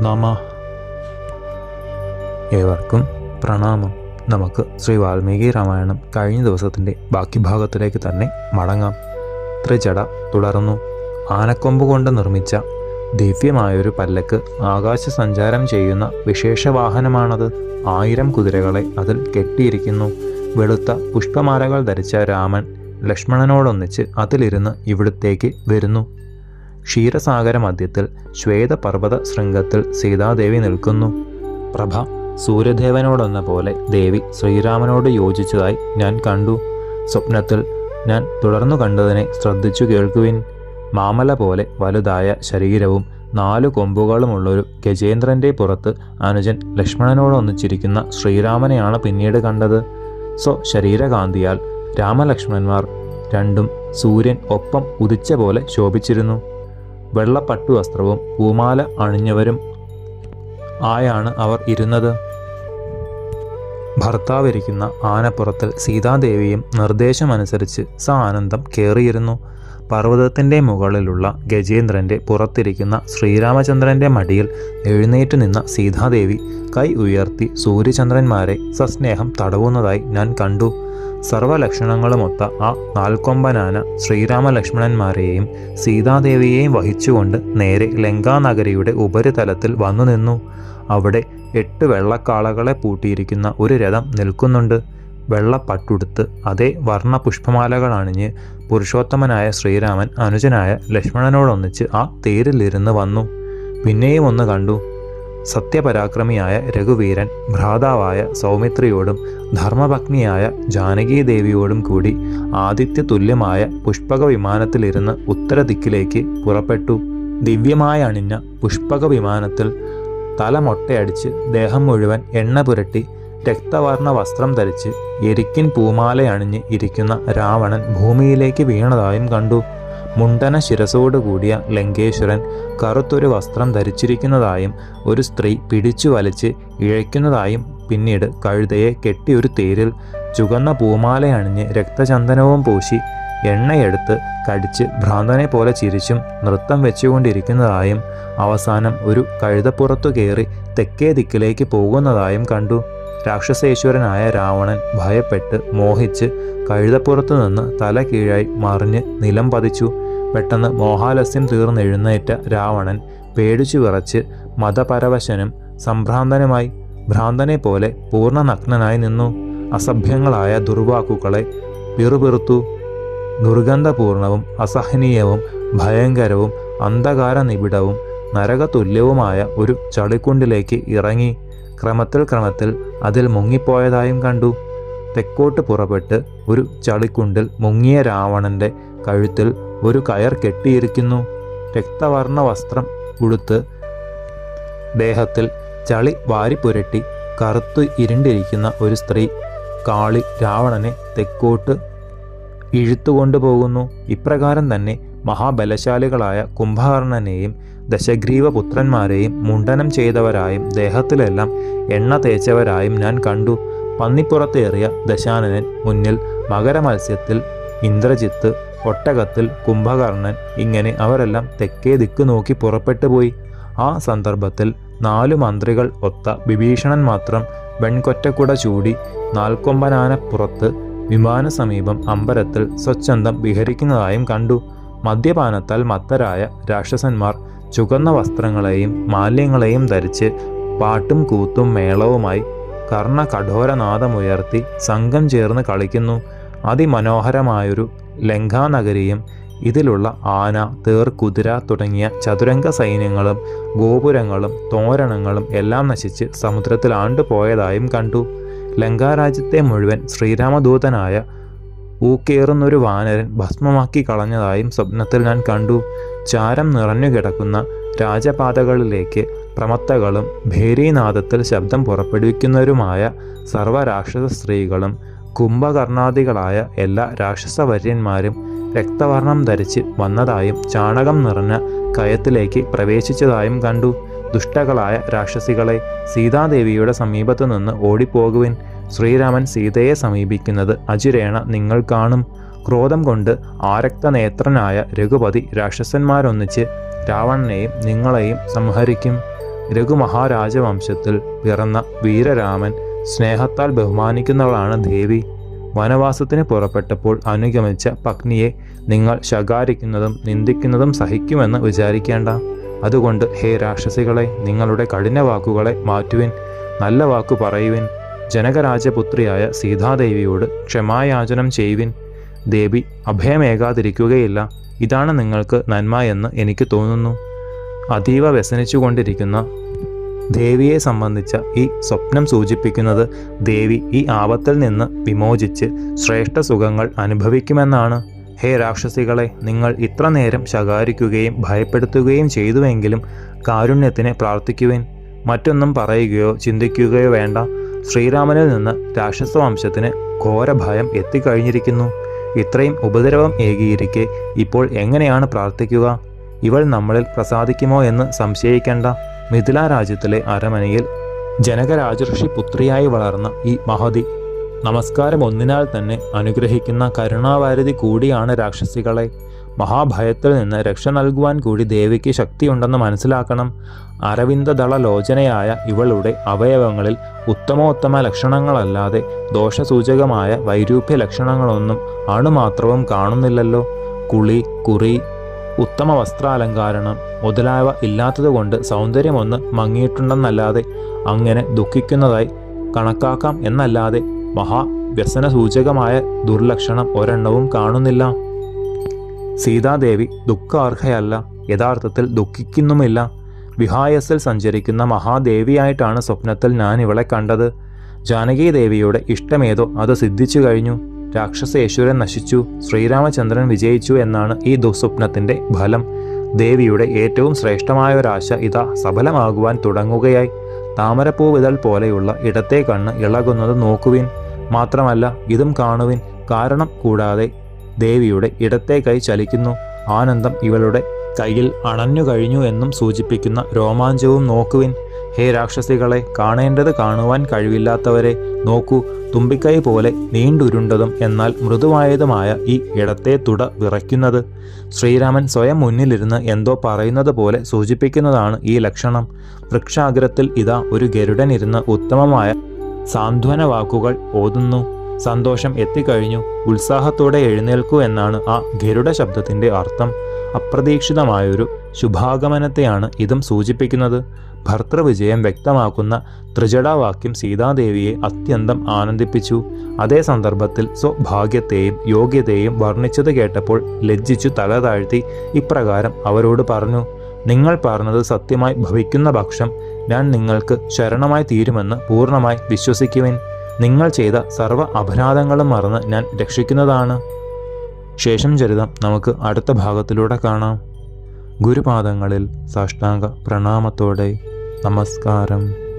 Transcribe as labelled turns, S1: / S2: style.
S1: നമ. ഏവർക്കും പ്രണാമം. നമുക്ക് ശ്രീ വാൽമീകി രാമായണം കഴിഞ്ഞ ദിവസത്തിന്റെ ബാക്കി ഭാഗത്തിലേക്ക് തന്നെ മടങ്ങാം. ത്രിചട തുടർന്നു. ആനക്കൊമ്പ് കൊണ്ട് നിർമ്മിച്ച ദിവ്യമായൊരു പല്ലക്ക് ആകാശ സഞ്ചാരം ചെയ്യുന്ന വിശേഷ വാഹനമാണത്. ആയിരം കുതിരകളെ അതിൽ കെട്ടിയിരിക്കുന്നു. വെളുത്ത പുഷ്പമാലകൾ ധരിച്ച രാമൻ ലക്ഷ്മണനോടൊന്നിച്ച് അതിലിരുന്ന് ഇവിടത്തേക്ക് വരുന്നു. ക്ഷീരസാഗര മധ്യത്തിൽ ശ്വേതപർവത ശൃംഗത്തിൽ സീതാദേവി നിൽക്കുന്നു. പ്രഭ സൂര്യദേവനോടെന്ന പോലെ ദേവി ശ്രീരാമനോട് യോജിച്ചതായി ഞാൻ കണ്ടു. സ്വപ്നത്തിൽ ഞാൻ തുടർന്നു കണ്ടതിനെ ശ്രദ്ധിച്ചു കേൾക്കുവിൻ. മാമല പോലെ വലുതായ ശരീരവും നാലു കൊമ്പുകളുമുള്ളൊരു ഗജേന്ദ്രന്റെ പുറത്ത് അനുജൻ ലക്ഷ്മണനോടൊന്നിച്ചിരിക്കുന്ന ശ്രീരാമനെയാണ് പിന്നീട് കണ്ടത്. സ്വ ശരീരകാന്തിയാൽ രാമലക്ഷ്മണന്മാർ രണ്ടും സൂര്യൻ ഒപ്പം ഉദിച്ച പോലെ ശോഭിച്ചിരുന്നു. വെള്ളപ്പട്ടു വസ്ത്രവും പൂമാല അണിഞ്ഞവരും ആയാണ് അവർ ഇരുന്നത്. ഭർത്താവിരിക്കുന്ന ആനപ്പുറത്തിൽ സീതാദേവിയും നിർദ്ദേശമനുസരിച്ച് സ ആനന്ദം കയറിയിരുന്നു പർവതത്തിന്റെ മുകളിലുള്ള ഗജേന്ദ്രന്റെ പുറത്തിരിക്കുന്ന ശ്രീരാമചന്ദ്രന്റെ മടിയിൽ എഴുന്നേറ്റ് നിന്ന സീതാദേവി കൈ ഉയർത്തി സൂര്യചന്ദ്രന്മാരെ സസ്നേഹം തടവുന്നതായി ഞാൻ കണ്ടു. സർവലക്ഷണങ്ങളുമൊത്ത ആ നാൽക്കൊമ്പനാന ശ്രീരാമലക്ഷ്മണന്മാരെയും സീതാദേവിയെയും വഹിച്ചുകൊണ്ട് നേരെ ലങ്കാനഗരിയുടെ ഉപരിതലത്തിൽ വന്നു നിന്നു. അവിടെ എട്ട് വെള്ളക്കാളകളെ പൂട്ടിയിരിക്കുന്ന ഒരു രഥം നിൽക്കുന്നുണ്ട്. വെള്ളപ്പട്ടുടുത്ത് അതേ വർണ പുഷ്പമാലകൾ അണിഞ്ഞ് പുരുഷോത്തമനായ ശ്രീരാമൻ അനുജനായ ലക്ഷ്മണനോടൊന്നിച്ച് ആ തേരിലിരുന്ന് വന്നു. പിന്നെയും ഒന്ന് കണ്ടു. സത്യപരാക്രമിയായ രഘുവീരൻ ഭ്രാതാവായ സൗമിത്രിയോടും ധർമ്മഭഗ്നിയായ ജാനകീദേവിയോടും കൂടി ആദിത്യ തുല്യമായ പുഷ്പക വിമാനത്തിലിരുന്ന് ഉത്തരദിക്കിലേക്ക് പുറപ്പെട്ടു. ദിവ്യമായി അണിഞ്ഞ പുഷ്പക വിമാനത്തിൽ തല മൊട്ടയടിച്ച് ദേഹം മുഴുവൻ എണ്ണ പുരട്ടി രക്തവർണ വസ്ത്രം ധരിച്ച് എരിക്കിൻ പൂമാലയണിഞ്ഞ് ഇരിക്കുന്ന രാവണൻ ഭൂമിയിലേക്ക് വീണതായും കണ്ടു. മുണ്ടന ശിരസോടുകൂടിയ ലങ്കേശ്വരൻ കറുത്തൊരു വസ്ത്രം ധരിച്ചിരിക്കുന്നതായും ഒരു സ്ത്രീ പിടിച്ചു വലിച്ച് ഇഴയ്ക്കുന്നതായും പിന്നീട് കഴുതയെ കെട്ടിയൊരു തേരിൽ ചുവന്ന പൂമാലയണിഞ്ഞ് രക്തചന്ദനവും പൂശി എണ്ണയെടുത്ത് കടിച്ച് ഭ്രാന്തനെ പോലെ ചിരിച്ചും നൃത്തം വെച്ചുകൊണ്ടിരിക്കുന്നതായും അവസാനം ഒരു കഴുതപ്പുറത്തു കയറി തെക്കേ ദിക്കിലേക്ക് പോകുന്നതായും കണ്ടു. രാക്ഷസേശ്വരനായ രാവണൻ ഭയപ്പെട്ട് മോഹിച്ച് കഴുതപ്പുറത്തു നിന്ന് തല കീഴായി മറിഞ്ഞ് നിലം പതിച്ചു. പെട്ടെന്ന് മോഹാലസ്യം തീർന്നെഴുന്നേറ്റ രാവണൻ പേടിച്ചു വിറച്ച് മതപരവശനും സംഭ്രാന്തനുമായി ഭ്രാന്തനെ പോലെ പൂർണനഗ്നനായി നിന്നു. അസഭ്യങ്ങളായ ദുർവാക്കുകളെ പിറുപിറുത്തു. ദുർഗന്ധപൂർണവും അസഹനീയവും ഭയങ്കരവും അന്ധകാര നിബിഡവും നരകതുല്യവുമായ ഒരു ചളിക്കുണ്ടിലേക്ക് ഇറങ്ങി. ക്രമത്തിൽ ക്രമത്തിൽ അതിൽ മുങ്ങിപ്പോയതായും കണ്ടു. തെക്കോട്ട് പുറപ്പെട്ട് ഒരു ചളിക്കുണ്ടിൽ മുങ്ങിയ രാവണന്റെ കഴുത്തിൽ ഒരു കയർ കെട്ടിയിരിക്കുന്നു. രക്തവർണ വസ്ത്രം ഉടുത്ത് ദേഹത്തിൽ ചളി വാരിപ്പുരട്ടി കറുത്തു ഇരുണ്ടിരിക്കുന്ന ഒരു സ്ത്രീ കാളി രാവണനെ തെക്കോട്ട് ഇഴുത്തുകൊണ്ടുപോകുന്നു. ഇപ്രകാരം തന്നെ മഹാബലശാലികളായ കുംഭകർണനെയും ദശഗ്രീവ പുത്രന്മാരെയും മുണ്ടനം ചെയ്തവരായും ദേഹത്തിലെല്ലാം എണ്ണ തേച്ചവരായും ഞാൻ കണ്ടു. പന്നിപ്പുറത്തേറിയ ദശാനനൻ മുന്നിൽ മകരമത്സ്യത്തിൽ ഇന്ദ്രജിത്ത് ഒട്ടകത്തിൽ കുംഭകർണൻ ഇങ്ങനെ അവരെല്ലാം തെക്കേ ദിക്ക് നോക്കി പുറപ്പെട്ടു പോയി. ആ സന്ദർഭത്തിൽ നാലു മന്ത്രികൾ ഒത്ത വിഭീഷണൻ മാത്രം വെൺകൊറ്റക്കുട ചൂടി നാൽക്കൊമ്പനാനപ്പുറത്ത് വിമാന സമീപം അമ്പരത്തിൽ സ്വച്ഛന്തം വിഹരിക്കുന്നതായും കണ്ടു. മദ്യപാനത്താൽ മത്തരായ രാക്ഷസന്മാർ ചുവന്ന വസ്ത്രങ്ങളെയും മാലിന്യങ്ങളെയും ധരിച്ച് പാട്ടും കൂത്തും മേളവുമായി കർണ കഠോരനാദമുയർത്തി സംഘം ചേർന്ന് കളിക്കുന്നു. അതിമനോഹരമായൊരു ലങ്കാനഗരിയും ഇതിലുള്ള ആന തേർ കുതിര തുടങ്ങിയ ചതുരംഗ സൈന്യങ്ങളും ഗോപുരങ്ങളും തോരണങ്ങളും എല്ലാം നശിച്ച് സമുദ്രത്തിൽ ആണ്ടുപോയതായും കണ്ടു. ലങ്കാരാജ്യത്തെ മുഴുവൻ ശ്രീരാമദൂതനായ ഊക്കേറുന്നൊരു വാനരൻ ഭസ്മമാക്കി കളഞ്ഞതായും സ്വപ്നത്തിൽ ഞാൻ കണ്ടു. ചാരം നിറഞ്ഞു കിടക്കുന്ന രാജപാതകളിലേക്ക് പ്രമത്തകളും ഭേരീനാദത്തിൽ ശബ്ദം പുറപ്പെടുവിക്കുന്നവരുമായ സർവരാക്ഷസ സ്ത്രീകളും കുംഭകർണാദികളായ എല്ലാ രാക്ഷസവര്യന്മാരും രക്തവർണം ധരിച്ച് വന്നതായും ചാണകം നിറഞ്ഞ കയത്തിലേക്ക് പ്രവേശിച്ചതായും കണ്ടു. ദുഷ്ടകളായ രാക്ഷസികളെ സീതാദേവിയുടെ സമീപത്തു നിന്ന് ഓടിപ്പോകുവിൻ. ശ്രീരാമൻ സീതയെ സമീപിക്കുന്നത് അചിരേണ നിങ്ങൾ കാണും. ക്രോധം കൊണ്ട് ആരക്തനേത്രനായ രഘുപതി രാക്ഷസന്മാരൊന്നിച്ച് രാവണനെയും നിങ്ങളെയും സംഹരിക്കും. രഘുമഹാരാജവംശത്തിൽ പിറന്ന വീരരാമൻ സ്നേഹത്താൽ ബഹുമാനിക്കുന്നവളാണ് ദേവി. വനവാസത്തിന് പുറപ്പെട്ടപ്പോൾ അനുഗമിച്ച പത്നിയെ നിങ്ങൾ ശകാരിക്കുന്നതും നിന്ദിക്കുന്നതും സഹിക്കുമെന്ന് വിചാരിക്കേണ്ട. അതുകൊണ്ട് ഹേ രാക്ഷസികളെ നിങ്ങളുടെ കഠിന വാക്കുകളെ മാറ്റുവിൻ നല്ല വാക്കു പറയുവിൻ. ജനകരാജപുത്രിയായ സീതാദേവിയോട് ക്ഷമായാചനം ചെയ്യുവിൻ. ദേവി അഭയമേകാതിരിക്കുകയില്ല. ഇതാണ് നിങ്ങൾക്ക് നന്മ എന്ന് എനിക്ക് തോന്നുന്നു. അതീവ വ്യസനിച്ചുകൊണ്ടിരിക്കുന്ന ദേവിയെ സംബന്ധിച്ച ഈ സ്വപ്നം സൂചിപ്പിക്കുന്നത് ദേവി ഈ ആപത്തിൽ നിന്ന് വിമോചിച്ച് ശ്രേഷ്ഠ സുഖങ്ങൾ അനുഭവിക്കുമെന്നാണ്. ഹേ രാക്ഷസികളെ നിങ്ങൾ ഇത്ര നേരം ശകാരിക്കുകയും ഭയപ്പെടുത്തുകയും ചെയ്തുവെങ്കിലും കാരുണ്യത്തിനെ പ്രാർത്ഥിക്കുവിൻ. മറ്റൊന്നും പറയുകയോ ചിന്തിക്കുകയോ വേണ്ട. ശ്രീരാമനിൽ നിന്ന് രാക്ഷസ വംശത്തിന് ഘോരഭയം എത്തിക്കഴിഞ്ഞിരിക്കുന്നു. ഇത്രയും ഉപദ്രവം ഏകിയിരിക്കെ ഇപ്പോൾ എങ്ങനെയാണ് പ്രാർത്ഥിക്കുക? ഇവൾ നമ്മളിൽ പ്രസാദിക്കുമോ എന്ന് സംശയിക്കേണ്ട മിഥില രാജ്യത്തിലെ അരമനയിൽ ജനകരാജർഷി പുത്രിയായി വളർന്ന ഈ മഹതി. നമസ്കാരം ഒന്നിനാൽ തന്നെ അനുഗ്രഹിക്കുന്ന കരുണാവാരതി കൂടിയാണ് രാക്ഷസികളെ. മഹാഭയത്തിൽ നിന്ന് രക്ഷ നൽകുവാൻ കൂടി ദേവിക്ക് ശക്തിയുണ്ടെന്ന് മനസ്സിലാക്കണം. അരവിന്ദദള ലോചനയായ ഇവളുടെ അവയവങ്ങളിൽ ഉത്തമോത്തമ ലക്ഷണങ്ങളല്ലാതെ ദോഷസൂചകമായ വൈരൂപ്യ ലക്ഷണങ്ങളൊന്നും അണുമാത്രവും കാണുന്നില്ലല്ലോ. കുളി കുറി ഉത്തമ വസ്ത്രാലങ്കാരണം മുതലായവ ഇല്ലാത്തതുകൊണ്ട് സൗന്ദര്യമൊന്ന് മങ്ങിയിട്ടുണ്ടെന്നല്ലാതെ അങ്ങനെ ദുഃഖിക്കുന്നതായി കണക്കാക്കാം എന്നല്ലാതെ മഹാവ്യസന സൂചകമായ ദുർലക്ഷണം ഒരെണ്ണവും കാണുന്നില്ല. സീതാദേവി ദുഃഖാർഹയല്ല യഥാർത്ഥത്തിൽ ദുഃഖിക്കുന്നുമില്ല. വിഹായസിൽ സഞ്ചരിക്കുന്ന മഹാദേവിയായിട്ടാണ് സ്വപ്നത്തിൽ ഞാൻ ഇവളെ കണ്ടത്. ജാനകി ദേവിയുടെ ഇഷ്ടമേതോ അത് സിദ്ധിച്ചു കഴിഞ്ഞു. രാക്ഷസേശ്വരൻ നശിച്ചു ശ്രീരാമചന്ദ്രൻ വിജയിച്ചു എന്നാണ് ഈ ദുസ്വപ്നത്തിന്റെ ഫലം. ദേവിയുടെ ഏറ്റവും ശ്രേഷ്ഠമായ ഒരാശ ഇതാ സഫലമാകുവാൻ തുടങ്ങുകയായി. താമരപ്പൂവിതൾ പോലെയുള്ള ഇടത്തെ കണ്ണ് ഇളകുന്നത് നോക്കുവിൻ. മാത്രമല്ല ഇതും കാണുവിൻ. കാരണം കൂടാതെ ദേവിയുടെ ഇടത്തെ കൈ ചലിക്കുന്നു. ആനന്ദം ഇവളുടെ കയ്യിൽ അണഞ്ഞു കഴിഞ്ഞു എന്നും സൂചിപ്പിക്കുന്ന രോമാഞ്ചവും നോക്കുവിൻ. ഹേ രാക്ഷസികളെ കാണേണ്ടത് കാണുവാൻ കഴിവില്ലാത്തവരെ നോക്കൂ തുമ്പിക്കൈ പോലെ നീണ്ടുരുണ്ടതും എന്നാൽ മൃദുവായതുമായ ഈ ഇടത്തെ തുട വിറയ്ക്കുന്നത്. ശ്രീരാമൻ സ്വയം മുന്നിലിരുന്ന് എന്തോ പറയുന്നത് പോലെ സൂചിപ്പിക്കുന്നതാണ് ഈ ലക്ഷണം. വൃക്ഷാഗ്രത്തിൽ ഇതാ ഒരു ഗരുഡൻ ഇരുന്ന് ഉത്തമമായ സാന്ത്വന വാക്കുകൾ ഓതുന്നു. സന്തോഷം എത്തിക്കഴിഞ്ഞു. ഉത്സാഹത്തോടെ എഴുന്നേൽക്കൂ എന്നാണ് ആ ഗരുഡ ശബ്ദത്തിന്റെ അർത്ഥം. അപ്രതീക്ഷിതമായൊരു ശുഭാഗമനത്തെയാണ് ഇതും സൂചിപ്പിക്കുന്നത്. ഭർത്തൃവിജയം വ്യക്തമാക്കുന്ന ത്രിജടാവാക്യം സീതാദേവിയെ അത്യന്തം ആനന്ദിപ്പിച്ചു. അതേ സന്ദർഭത്തിൽ സ്വഭാഗ്യത്തെയും യോഗ്യതയെയും വർണിച്ചത് കേട്ടപ്പോൾ ലജ്ജിച്ചു തല താഴ്ത്തി ഇപ്രകാരം അവരോട് പറഞ്ഞു നിങ്ങൾ പറഞ്ഞത് സത്യമായി ഭവിക്കുന്ന പക്ഷം ഞാൻ നിങ്ങൾക്ക് ശരണമായി തീരുമെന്ന് പൂർണമായി വിശ്വസിക്കുവിൻ. നിങ്ങൾ ചെയ്ത സർവ അപരാധങ്ങളും മറന്ന് ഞാൻ രക്ഷിക്കുന്നതാണ്. ശേഷം ചരിതം നമുക്ക് അടുത്ത ഭാഗത്തിലൂടെ കാണാം. ഗുരുപാദങ്ങളിൽ സാഷ്ടാംഗ പ്രണാമത്തോടെ നമസ്കാരം.